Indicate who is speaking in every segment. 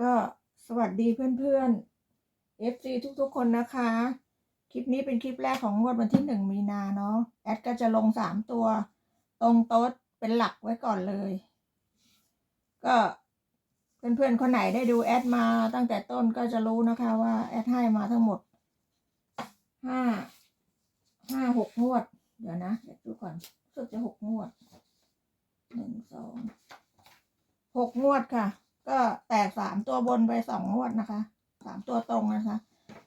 Speaker 1: ก็สวัสดีเพื่อนๆ FC ทุกๆคนนะคะ คลิปนี้เป็นคลิปแรกของงวดวันที่หนึ่งมีนาเนาะแอดก็จะลงสามตัว ตรงโต๊ดเป็นหลักไว้ก่อนเลย ก็เพื่อนๆคนไหนได้ดูแอดมาตั้งแต่ต้นก็จะรู้นะคะว่าแอดให้มาทั้งหมดห้าห้าหกงวด เดี๋ยวนะเดี๋ยวดูก่อนรู้สึกจะหกงวดหนึ่งสองหกงวดค่ะ ก็แตกสามตัวบนไปสองงวดนะคะสามตัวตรงนะคะ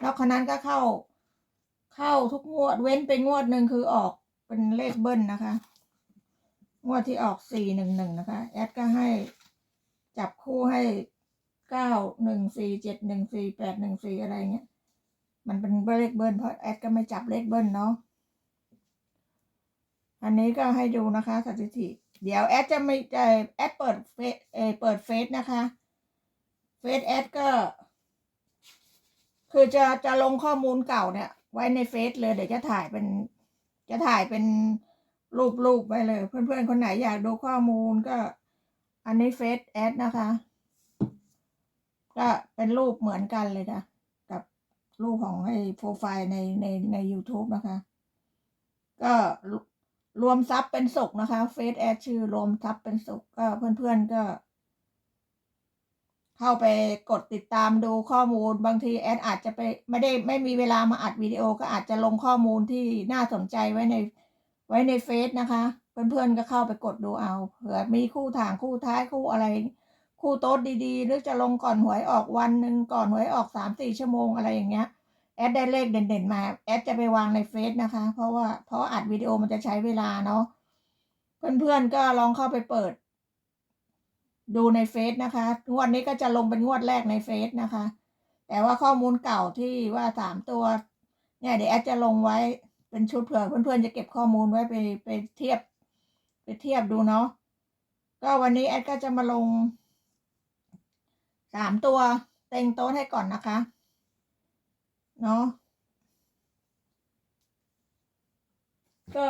Speaker 1: แล้วคนนั้นก็เข้า เข้าทุกงวดเว้นไปงวดหนึ่งคือออกเป็นเลขเบิ้ลนะคะ งวดที่ออกสี่หนึ่งหนึ่งนะคะ แอดก็ให้จับคู่ให้เก้าหนึ่งสี่เจ็ดหนึ่งสี่แปดหนึ่งสี่อะไรเงี้ย มันเป็นเลขเบิ้ลเพราะแอดก็ไม่จับเลขเบิ้ลเนาะ อันนี้ก็ให้ดูนะคะสถิติ เดี๋ยวแอดจะไม่จะแอดเปิดเฟซเออเปิดเฟซนะคะเฟซแอดก็ คือจะจะลงข้อมูลเก่าเนี่ย ไว้ในเฟซเลยเดี๋ยวจะถ่ายเป็น จะถ่ายเป็นรูปรูปไปเลย เพื่อนๆคนไหนอยากดูข้อมูลก็ อันนี้เฟซแอดนะคะ ก็เป็นรูปเหมือนกันเลยนะกับรูปของไอ้โปรไฟล์ในในใน u t u b e นะคะ ก็ รวมทรัพย์เป็นสุขนะคะเฟซแอดชื่อรวมทรัพย์เป็นสุขก็เพื่อนๆก็ เข้าไปกดติดตามดูข้อมูลบางทีแอดอาจจะไปไม่ได้ไม่มีเวลามาอัดวิดีโอก็อาจจะลงข้อมูลที่น่าสนใจไว้ในไว้ในเฟซนะคะเพื่อนๆก็เข้าไปกดดูเอาเผื่อมีคู่ทางคู่ท้ายคู่อะไร คู่โต๊ดดีๆ หรือจะลงก่อนหวยออกวันหนึ่งก่อนหวยออกสามสี่ชั่วโมงอะไรอย่างเงี้ย แอดได้เลขเด่นๆมา แอดจะไปวางในเฟซนะคะ เพราะว่าเพราะอัดวิดีโอมันจะใช้เวลาเนาะเพื่อนๆก็ลองเข้าไปเปิด ดูในเฟซนะคะ งวดนี้ก็จะลงเป็นงวดแรกในเฟซนะคะ แต่ว่าข้อมูลเก่าที่ว่าสามตัว เนี่ยเดี๋ยวแอดจะลงไว้เป็นชุดเผื่อเพื่อนๆจะเก็บข้อมูลไว้ไปไปเทียบ ไปเทียบดูเนาะก็วันนี้แอดก็จะมาลงสามตัวเต็งโต๊ะให้ก่อนนะคะ เนาะก็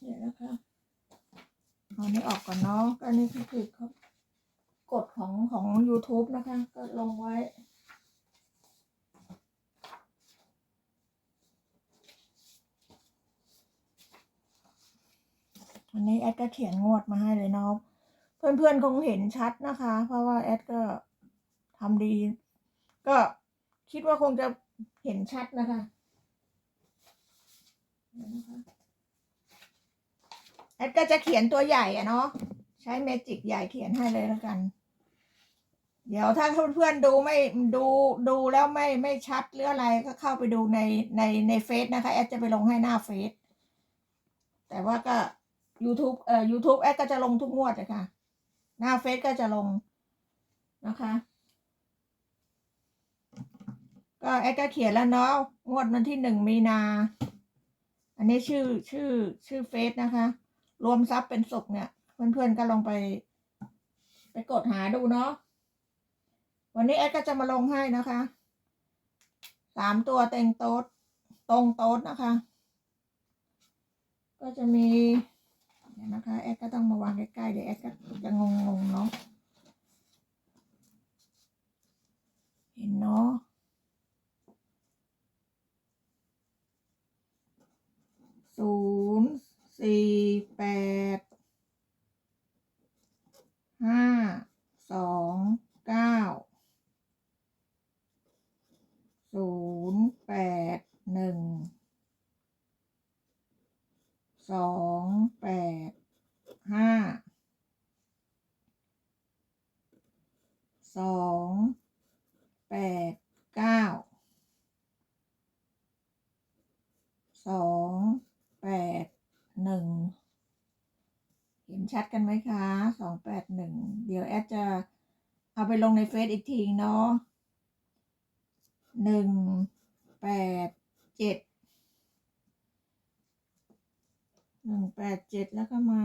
Speaker 1: เดี๋ยวนะคะเอานี้ออกก่อนเนาะก็นี่ก็คือกฎของของ YouTube นะคะ ก็ลงไว้ วันนี้แอดก็เขียนงวดมาให้เลยเนาะเพื่อนๆคงเห็นชัดนะคะ เพราะว่าแอดก็ทำดี ก็คิดว่าคงจะเห็นชัดนะคะแอดก็จะเขียนตัวใหญ่อะเนาะใช้เมจิกใหญ่เขียนให้เลยแล้วกัน เดี๋ยวถ้าเพื่อนๆดูไม่ดูดูแล้วไม่ไม่ชัดหรืออะไรก็เข้าไปดูในในในเฟซนะคะแอดจะไปลงให้หน้าเฟซแต่ว่าก็ YouTube เอ่อ YouTube แอดก็จะลงทุกงวดเลยค่ะ หน้าเฟซก็จะลงนะคะ ก็แอดก็เขียนแล้วเนาะงวดวันที่หนึ่งมีนา อันนี้ชื่อชื่อชื่อเฟซนะคะ รวมทรัพย์เป็นสุขเนี่ย เพื่อนๆก็ลองไป ไปกดหาดูเนาะวันนี้แอดก็จะมาลงให้นะคะสามตัวเต็งโต๊ดตรงโต๊ดนะคะ ก็จะมีเดี๋ยนะคะแอดก็ต้องมาวางใกล้ๆเดี๋ยวแอดก็จะงงๆเนาะเห็นเนาะ ศูนย์สี่แปดห้าสองเก้าศูนย์แปดหนึ่งสองแปดห้าสองแปดเก้าสอง แปดหนึ่งเห็นชัดกันไหมคะสองแปดหนึ่งเดี๋ยวแอดจะเอาไปลงในเฟซอีกทีเนาะหนึ่งแปดเจ็ดหนึ่งแปดเจ็ดแล้วก็มา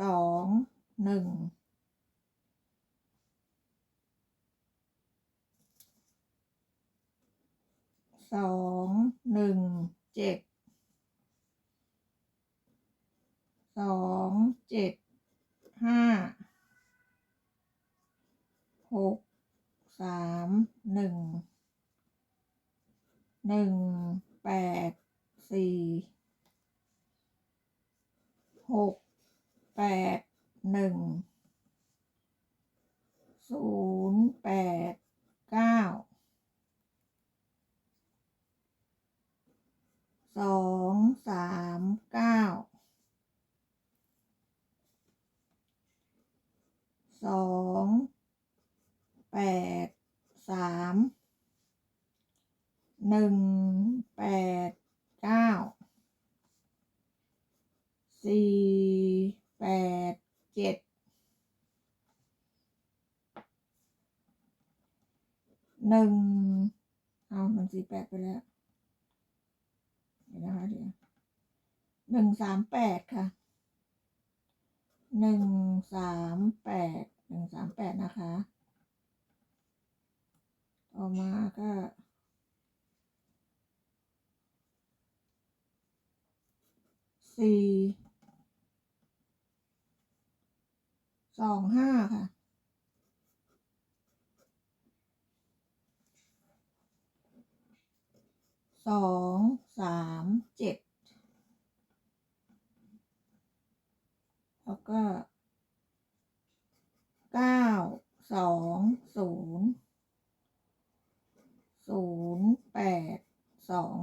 Speaker 1: สองหนึ่งสองหนึ่งเจ็ด สองเจ็ดห้าหกสามหนึ่ง หนึ่งแปดสี่หกแปดหนึ่งศูนย์แปดเก้าสองสามเก้าสองแปดสามหนึ่งแปดเก้าสี่แปดเจ็ดหนึ่งเอาหนึ่งสี่แปดไปแล้ว เดี๋ยวนะคะเดี๋ยว หนึ่งสามแปดค่ะหนึ่งสามแปดหนึ่งสามแปดนะคะ ต่อมาก็สี่สองห้าค่ะสองสามเจ็ด แล้วก็เก้าสองศูนย์ศูนย์แปดสอง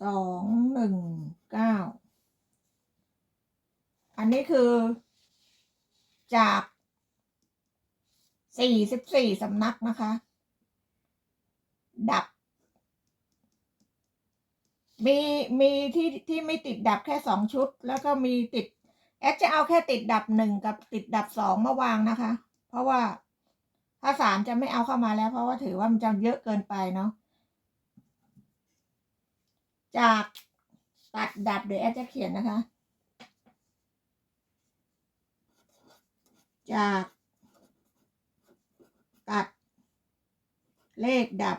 Speaker 1: สองหนึ่งเก้าอันนี้คือจากสี่สิบสี่สำนักนะคะ ดับ มีมีที่ที่ไม่ติดดับแค่สองชุด แล้วก็มีติด แอดจะเอาแค่ติดดับหนึ่งกับติดดับสองมาวางนะคะ เพราะว่าถ้าสามจะไม่เอาเข้ามาแล้ว เพราะว่าถือว่ามันจะเยอะเกินไปเนาะจากตัดดับเดี๋ยวแอดจะเขียนนะคะ จาก ตัด เลขดับ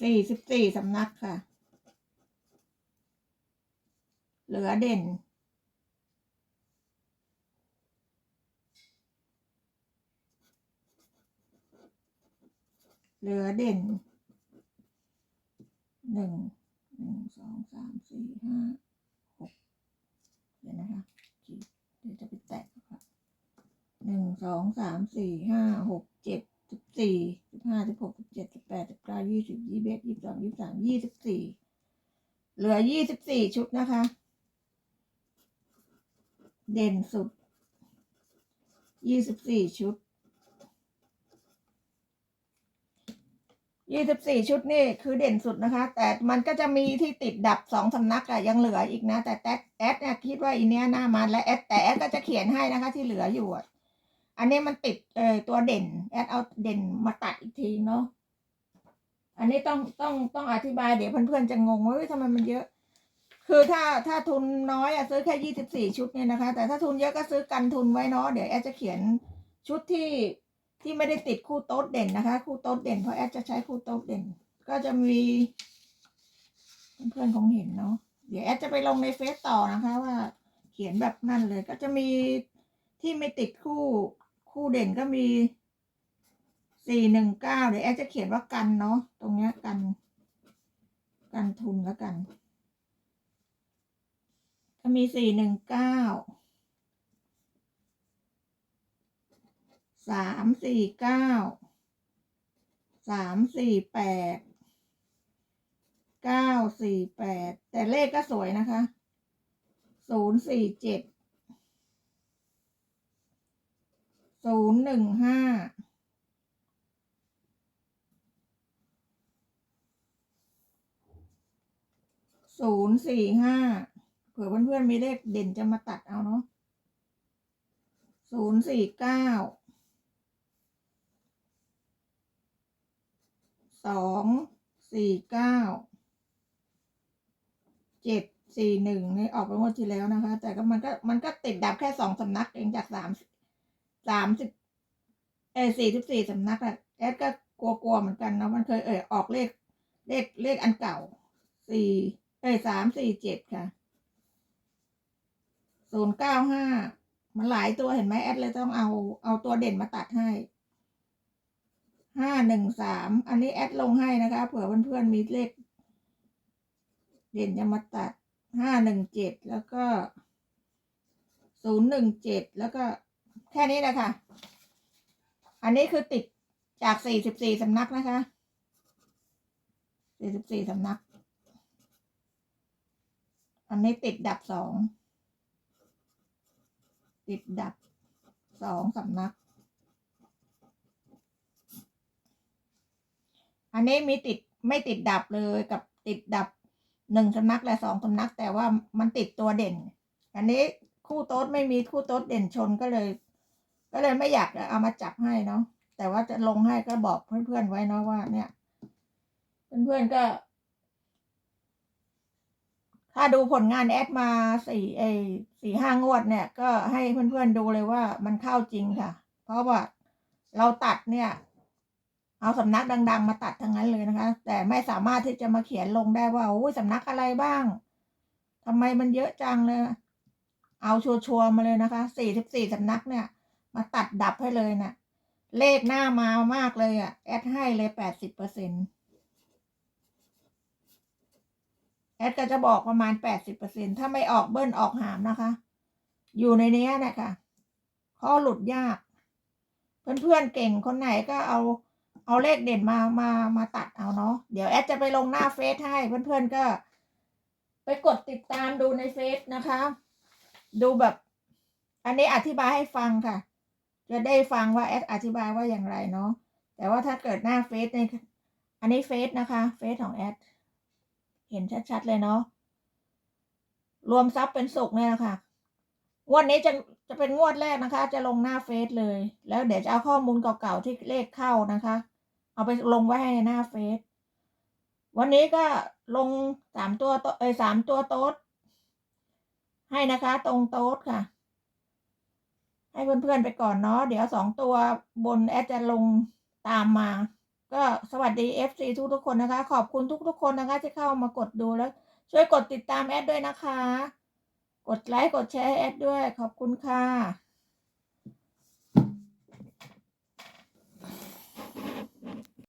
Speaker 1: สี่สิบสี่สำนักค่ะ เหลือเด่น เหลือเด่นหนึ่งหนึ่งสองสามสี่ห้าหกเดี๋ยวนะคะเดี๋ยวจะไปแตะค่ะหนึ่งสองสามสี่ห้าหกเจ็ด สิบสี่สิบห้าสิบหกสิบเจ็ดสิบแปดสิบเก้ายี่สิบยี่สิบเอ็ดยี่สิบสองยี่สิบสามยี่สิบสี่เหลือยี่สิบสี่ชุดนะคะ เด่นสุดยี่สิบสี่ชุดยี่สิบสี่ชุดนี่คือเด่นสุดนะคะ แต่มันก็จะมีที่ติดดับสองสำนักอะยังเหลืออีกนะ แต่แอดแอดเนี่ยคิดว่าอีเนี้ยน่ามาและแอดแต่แอดก็จะเขียนให้นะคะ ที่เหลืออยู่อะ อันนี้มันติดเอ่อตัวเด่น แอดเอาเด่นมาตัดอีกทีเนาะ อันนี้ต้องต้องต้องอธิบายเดี๋ยวเพื่อนๆจะงงว่าทำไมมันเยอะ คือถ้าถ้าทุนน้อยอะซื้อแค่ยี่สิบสี่ชุดเนี่ยนะคะ แต่ถ้าทุนเยอะก็ซื้อกันทุนไว้เนาะ เดี๋ยวแอดจะเขียนชุดที่ที่ไม่ได้ติดคู่โต๊ดเด่นนะคะ คู่โต๊ดเด่นเพราะแอดจะใช้คู่โต๊ดเด่น ก็จะมีเพื่อนๆคงเห็นเนาะ เดี๋ยวแอดจะไปลงในเฟซต่อนะคะว่า เขียนแบบนั่นเลยก็จะมีที่ไม่ติดคู่ คู่เด่นก็มีสี่หนึ่งเก้าเดี๋ยวแอดจะเขียนว่ากันเนาะตรงเนี้ยกัน กันทุนแล้วกันก็มีสี่หนึ่งเก้าสามสี่เก้าสามสี่แปดเก้าสี่แปดแต่เลขก็สวยนะคะศูนย์สี่เจ็ด ศูนย์หนึ่งห้าศูนย์สี่ห้าเผื่อเพื่อนๆมีเลขเด่นจะมาตัดเอาเนาะศูนย์สี่เก้าสองสี่เก้าเจ็ดสี่หนึ่งนี่ออกไปงวดที่แล้วนะคะ แต่ก็มันก็มันก็ติดดับแค่สองสำนักเองจากสาม สามสิบเอสี่สิบสี่สำนักอะแอดก็กลัวๆเหมือนกันนะมันเคยเอ่ยออกเลขเลขเลขอันเก่าสี่เอสามสี่เจ็ดค่ะศูนย์เก้าห้ามันหลายตัวเห็นไหมแอดเลยต้องเอาเอาตัวเด่นมาตัดให้ห้าหนึ่งสามอันนี้แอดลงให้นะคะเผื่อเพื่อนๆมีเลข เด่นจะมาตัดห้าหนึ่งเจ็ดแล้วก็ศูนย์หนึ่งเจ็ดแล้วก็ ค่นี้นะคะอันนี้คือติดจากสี่สิบสี่สำนักนะคะ สี่สิบสี่สำนัก อันนี้ติดดับสอง ติดดับสองสำนัก อันนี้มีติดไม่ติดดับเลยกับติดดับหนึ่งสำนักและสองสำนัก แต่ว่ามันติดตัวเด่น อันนี้คู่โต๊ดไม่มีคู่โต๊ดเด่นชนก็เลย ก็เลยไม่อยากเอามาจับให้เนาะแต่ว่าจะลงให้ก็บอกเพื่อนๆไว้เนาะว่า เนี่ย เพื่อนๆก็ ถ้าดูผลงานแอดมาสี่ไอสี่ห้างวดเนี่ย ก็ให้เพื่อนๆดูเลยว่ามันเข้าจริงค่ะ เพราะว่าเราตัดเนี่ย เอาสำนักดัง ๆ มาตัดทั้งนั้นเลยนะคะ แต่ไม่สามารถที่จะมาเขียนลงได้ว่าโอ้ยสำนักอะไรบ้างทำไมมันเยอะจังเลย เอาชัวร์ๆมาเลยนะคะสี่สิบสี่สำนักเนี่ย มาตัดดับให้เลยนะ่ะ เลขหน้ามามากเลยอะ่ะ แอดให้เลยแปดสิบเปอร์เซ็นตแอดก็จะบอกประมาณแปดสิบเปอร์เซ็นถ้าไม่ออกเบิ้ลออกหามนะคะ อยู่ในเนี้ยนะคะข้อหลุดยาก เพื่อนๆเก่งคนไหนก็เอาเอาเลขเด่นมามามาตัดเอาเนาะเดี๋ยวแอดจะไปลงหน้าเฟซให้เพื่อนๆก็ ไปกดติดตามดูในเฟซนะคะ ดูแบบ อันนี้อธิบายให้ฟังค่ะ จะได้ฟังว่าแอดอธิบายว่าอย่างไรเนาะแต่ว่าถ้าเกิดหน้าเฟซในอันนี้เฟซนะคะเฟซของแอดเห็นชัดๆเลยเนาะรวมทรัพย์เป็นสุขเนี่ยนะคะงวดนี้จะจะเป็นงวดแรกนะคะ จะลงหน้าเฟซเลย แล้วเดี๋ยวจะเอาข้อมูลเก่าๆที่เลขเข้านะคะ เอาไปลงไว้ให้ในหน้าเฟซวันนี้ก็ลงสามตัวโตเอ้ยสามตัวโต๊ดให้นะคะ ตรงโต๊ดค่ะ ให้เพื่อนๆไปก่อนเนาะเดี๋ยวสองตัวบนแอดจะลงตามมา ก็สวัสดี FC ทุกทุกๆคนนะคะ ขอบคุณทุกๆคนนะคะ ที่เข้ามากดดูแล้ว ช่วยกดติดตามแอดด้วยนะคะ กดไลค์กดแชร์ให้แอดด้วย ขอบคุณค่ะ